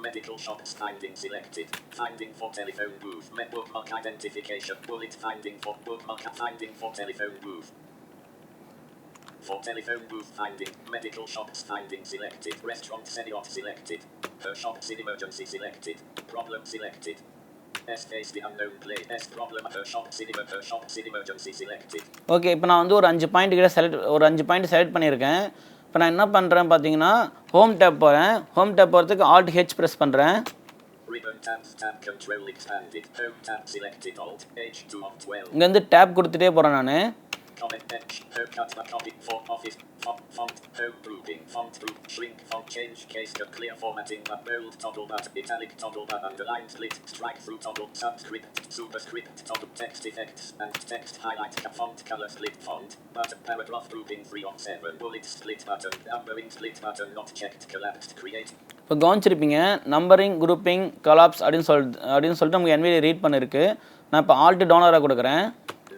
medical shops. Medical shops finding selected. Finding for telephone booth. Me- bookmark identification. Bullet finding for bookmark finding for telephone booth. For telephone booth finding. Medical shops finding selected. Restaurant Seniot selected. Her shops in emergency selected. Problem selected. S face the unknown place. S problem. Her shops in emer- her shops in emergency selected. Okay இப்போ நான் வந்து ஒரு அஞ்சு point கிட்ட select ஒரு அஞ்சு point select பண்ணியிருக்கேன் இப்போ நான் என்ன பண்ணுறேன் பார்த்தீங்கன்னா ஹோம் டேப் போகிறேன் ஹோம் டேப் போகிறதுக்கு ஆல்ட் ஹெச் ப்ரெஸ் பண்ணுறேன் Ribbon tabs tab control expanded. Home tab selected alt. H 2 of 12. இங்கேருந்து டேப் கொடுத்துட்டே போகிறேன் நான் Comment bench. Home cut the copy for office. Font, font. Home grouping. Font group. Shrink. Font change. Case cut. Clear formatting. But bold toggle bar. Italic toggle bar. Underline split. Strike through toggle. Subscript. Superscript. Toggle. Text effects. And text highlight. Font color split font. Button paragraph grouping 3 of 7. Bullet split button. Numbering split button not checked. Collapsed. Create. இப்போ கவனிச்சிருப்பீங்க numbering grouping collapse அப்படின்னு சொல் அப்படின்னு சொல்லிட்டு நமக்கு NVDA read பண்ணிருக்கு நான் இப்போ alt டவுனராக கொடுக்குறேன்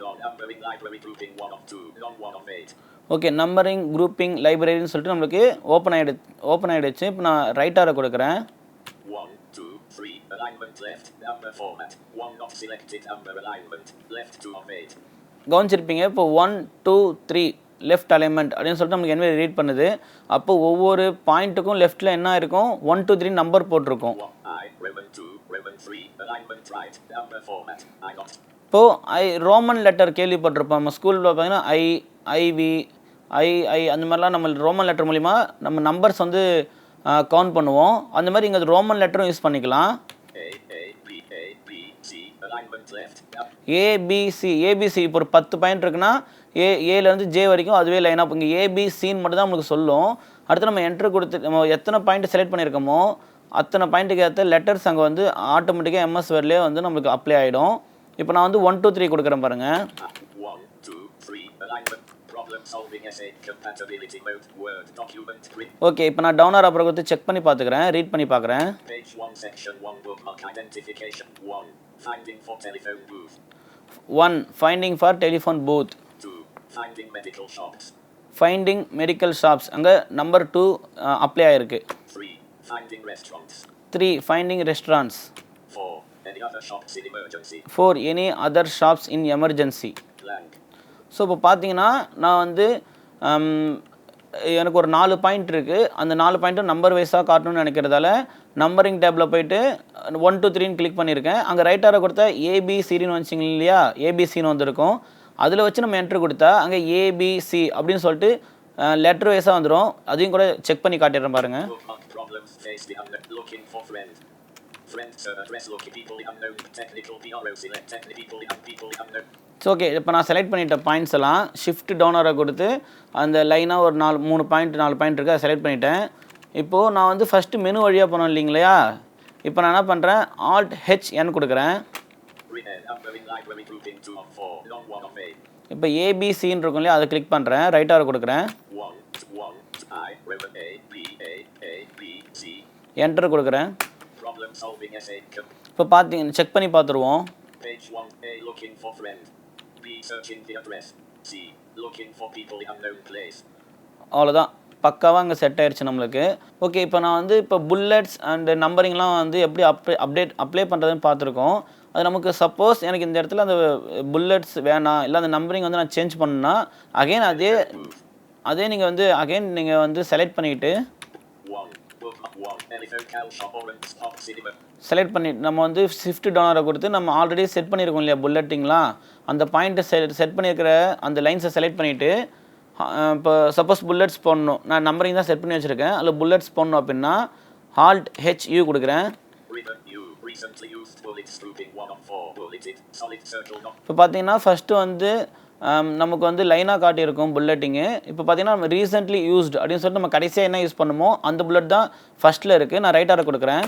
Non numbering library grouping 1 of 2. Non 1 of 8. Okay numbering grouping லைப்ரரின்னு சொல்லிட்டு நம்மளுக்கு ஓப்பன் ஆகிடு ஓப்பன் ஆகிடுச்சு இப்போ நான் கொடுக்குறேன் two of eight. கவனிச்சிருப்பீங்க இப்போ one two three left alignment அப்படின்னு சொல்லிட்டு நமக்கு NVDA ரீட் பண்ணுது அப்போ ஒவ்வொரு பாயிண்ட்டுக்கும் லெஃப்ட்டில் என்ன இருக்கும் ஒன் டூ த்ரீ நம்பர் போட்டிருக்கும் இப்போது ஐ ரோமன் லெட்டர் கேள்விப்பட்டிருப்போம். நம்ம ஸ்கூலில் பார்த்தீங்கன்னா ஐ ஐவி ஐ ஐ அந்த மாதிரிலாம் நம்ம ரோமன் லெட்டர் மூலிமா நம்ம நம்பர்ஸ் வந்து கவுண்ட் பண்ணுவோம். அந்த மாதிரி இங்கே ரோமன் லெட்டரும் யூஸ் பண்ணிக்கலாம். A B C A B C இப்போ ஒரு பத்து பாயிண்ட் இருக்குன்னா ஏ ஏலேருந்து ஜே வரைக்கும் அதுவே லைனாக இங்கே ஏபிசின்னு மட்டும் தான் நமக்கு சொல்லும். அடுத்து நம்ம என்ட்ரு கொடுத்து நம்ம எத்தனை பாயிண்ட் செலக்ட் பண்ணியிருக்கோமோ அத்தனை பாயிண்ட்டுக்கு ஏற்ற லெட்டர்ஸ் அங்கே வந்து ஆட்டோமேட்டிக்காக எம்எஸ் வேர்ட்லேயே வந்து நம்மளுக்கு அப்ளை ஆகிடும் இப்போ நான் வந்து ஒன் டூ த்ரீ கொடுக்குறேன். Print. ஓகே இப்போ நான் டவுனர் அப்புறம் கொடுத்து செக் பண்ணி பார்த்துக்கிறேன் ரீட் பண்ணி பார்க்குறேன். One finding for telephone booth. Finding medical shops அங்கே நம்பர் டூ அப்ளை ஆயிருக்கு. Three finding restaurants Four. Any other shops in emergency. Four any other shops in emergency. So இப்போ பார்த்தீங்கன்னா நான் வந்து ஹம், எனக்கு ஒரு நாலு பாயிண்ட் இருக்குது அந்த நாலு பாயிண்ட்டும் நம்பர் வைஸாக காட்டணும்னு நினைக்கிறதால நம்பரிங் டேப்பில் போயிட்டு ஒன் டூ த்ரீன்னு கிளிக் பண்ணியிருக்கேன். அங்கே ரைட்டார கொடுத்தா ஏபிசிடின்னு வந்துச்சிங்க இல்லையா? ஏபிசின்னு வந்திருக்கும். அதில் வச்சு நம்ம என்ட்ரு கொடுத்தா அங்கே ஏபிசி அப்படின்னு சொல்லிட்டு லெட்டர் வைஸாக வந்துடும் அதையும் கூட செக் பண்ணி காட்டிடுறேன் பாருங்கள் ஸோ ஓகே இப்போ நான் செலக்ட் பண்ணிட்ட பாயிண்ட்ஸ் எல்லாம் ஷிஃப்ட் டவுனரை கொடுத்து அந்த லைனாக ஒரு நாலு மூணு பாயிண்ட் நாலு பாயிண்ட் இருக்குது அதை செலக்ட் பண்ணிட்டேன் இப்போது நான் வந்து ஃபஸ்ட்டு மெனு வழியாக போனோம் இல்லைங்களா இப்போ நான் என்ன பண்ணுறேன் ஆல்ட் ஹெச் என் கொடுக்குறேன். இப்போ ஏபிசின்னு இருக்கும் இல்லையா அதை கிளிக் பண்ணுறேன் ரைட்டாக கொடுக்குறேன். என்டர் கொடுக்குறேன் Problem solving essay. Com- இப்போ பார்த்தீங்க செக் பண்ணி பார்த்துருவோம் Page one, A, looking for friend. B, searching the address. C, looking for people the unknown place. அவ்வளோதான் பக்காவாக அங்கே செட் ஆயிடுச்சு நம்மளுக்கு ஓகே இப்போ நான் வந்து இப்போ புல்லட்ஸ் அண்ட் நம்பரிங்லாம் வந்து எப்படி அப்டே அப்டேட் அப்ளை பண்ணுறதுன்னு பார்த்துருக்கோம் அது நமக்கு சப்போஸ் எனக்கு இந்த இடத்துல அந்த புல்லட்ஸ் வேணாம் இல்லை அந்த நம்பரிங் வந்து நான் சேஞ்ச் பண்ணணும்னா அகைன் அதே அதே நீங்கள் வந்து அகைன் நீங்கள் வந்து செலக்ட் பண்ணிவிட்டு செலக்ட் பண்ணி நம்ம வந்து ஷிஃப்ட் டவுனரை கொடுத்து நம்ம ஆல்ரெடி செட் பண்ணியிருக்கோம் இல்லையா புல்லட்டிங்லாம் அந்த பாயிண்ட்டை செட் செட் பண்ணியிருக்கிற அந்த லைன்ஸை செலக்ட் பண்ணிவிட்டு இப்போ சப்போஸ் புல்லட்ஸ் போடணும். நான் நம்பரிங் தான் செட் பண்ணி வச்சுருக்கேன். அதில் புல்லட்ஸ் போடணும் அப்படின்னா ஹால்ட் ஹெச் யூ கொடுக்குறேன். இப்போ பார்த்தீங்கன்னா ஃபஸ்ட்டு வந்து நமக்கு வந்து லைனாக காட்டியிருக்கும் புல்லட்டிங்கு இப்போ பார்த்தீங்கன்னா நம்ம ரீசெண்ட்லி யூஸ்டு அப்படின்னு சொல்லிட்டு நம்ம கடைசியாக என்ன யூஸ் பண்ணுமோ அந்த புல்லட் தான் ஃபஸ்ட்டில் இருக்குது நான் ரைட்டாக கொடுக்குறேன்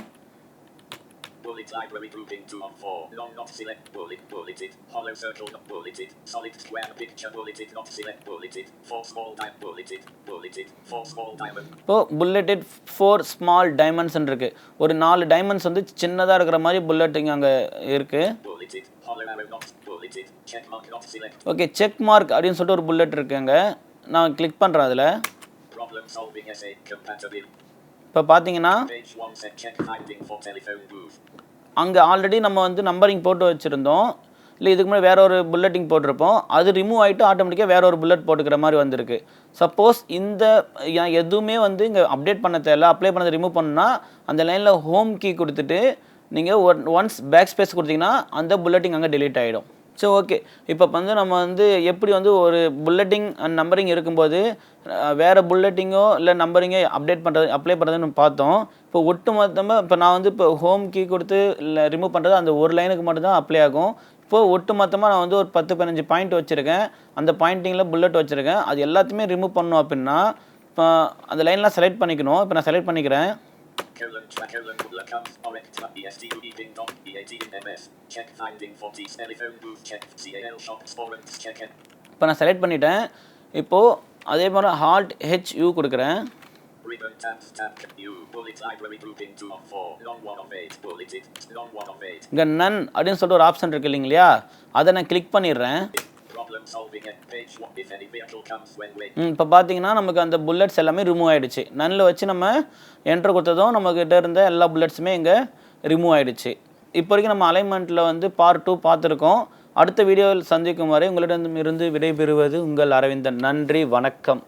Bullet library grouping two of four. Non not select bullet bulleted. Hollow circle not bulleted. Solid square picture bulleted not select bulleted. Four small diamond bulleted. Bulleted. Four small diamond. இப்போது bulleted four small டைமண்ட்ஸ்ன்னு இருக்குது ஒரு நாலு diamonds வந்து சின்னதாக இருக்கிற மாதிரி அங்கே Bulleted. Hollow arrow not okay check mark அப்படின்னு சொல்லிட்டு ஒரு புல்லட் இருக்குங்க. நான் கிளிக் பண்ணுறேன் அதில். இப்போ பார்த்தீங்கன்னா. அங்கே ஆல்ரெடி நம்ம வந்து நம்பரிங் போட்டு வச்சுருந்தோம். இல்லை இதுக்கு முன்னாடி வேற ஒரு புல்லட்டிங் போட்டிருப்போம். அது ரிமூவ் ஆகிட்டு ஆட்டோமேட்டிக்காக வேற ஒரு புல்லட் போட்டுக்கிற மாதிரி வந்திருக்கு. சப்போஸ் இந்த எதுவுமே வந்து இங்கே அப்டேட் பண்ண தேவையில்ல. அப்ளை பண்ணதை ரிமூவ் பண்ணா அந்த லைனில் ஹோம் கீ கொடுத்துட்டு நீங்கள் ஒன் ஒன்ஸ் பேக் ஸ்பேஸ் கொடுத்தீங்கன்னா அந்த புல்லட்டிங் அங்கே delete ஆகிடும் ஸோ ஓகே இப்போ வந்து நம்ம வந்து எப்படி வந்து ஒரு புல்லட்டிங் அண்ட் நம்பரிங் இருக்கும்போது வேறு புல்லட்டிங்கோ இல்லை நம்பரிங்கோ அப்டேட் பண்ணுறது அப்ளை பண்ணுறதுன்னு பார்த்தோம். இப்போ ஒட்டு மொத்தமாக இப்போ நான் வந்து இப்போ ஹோம் கீ கொடுத்து இல்லை ரிமூவ் பண்ணுறது அந்த ஒரு லைனுக்கு மட்டும்தான் அப்ளை ஆகும். இப்போது ஒட்டு மொத்தமாக நான் வந்து ஒரு பத்து பதினஞ்சு பாயிண்ட் வச்சுருக்கேன். அந்த பாயிண்டிங்கில் புல்லட் வச்சுருக்கேன். அது எல்லாத்தையுமே ரிமூவ் பண்ணோம் அப்படின்னா இப்போ அந்த லைன்லாம் செலக்ட் பண்ணிக்கணும். இப்போ நான் செலக்ட் பண்ணிக்கிறேன். Colon track colon butler comes correct EST reading dot EAT in MS. Check finding for T telephone booth check CAL shops forums check. இப்போ நான் செலக்ட் பண்ணிட்டேன் இப்போது அதே மாதிரி ஹால்ட் ஹெச் யூ கொடுக்குறேன் Ribbon tabs tab U bullet library grouping two of four. Non one of eight. Bulleted. Non one of eight. இங்கே நன் அப்படின்னு சொல்லிட்டு ஒரு ஆப்ஷன் இருக்கு இல்லைங்களா அதை நான் கிளிக் பண்ணிடுறேன் இப்போ பார்த்தீங்கன்னா நமக்கு அந்த புல்லட்ஸ் எல்லாமே ரிமூவ் ஆகிடுச்சு நன்னில் வச்சு நம்ம என்ட்ரு கொடுத்ததும் நம்மக்கிட்ட இருந்த எல்லா புல்லட்ஸுமே இங்கே ரிமூவ் ஆகிடுச்சு இப்போ வரைக்கும் நம்ம அலைன்மெண்ட்டில் வந்து பார்ட் டூ பார்த்துருக்கோம். அடுத்த வீடியோவில் சந்திக்கும் வரை உங்களிடம் இருந்து விடைபெறுவது உங்கள் அரவிந்தன். நன்றி வணக்கம்.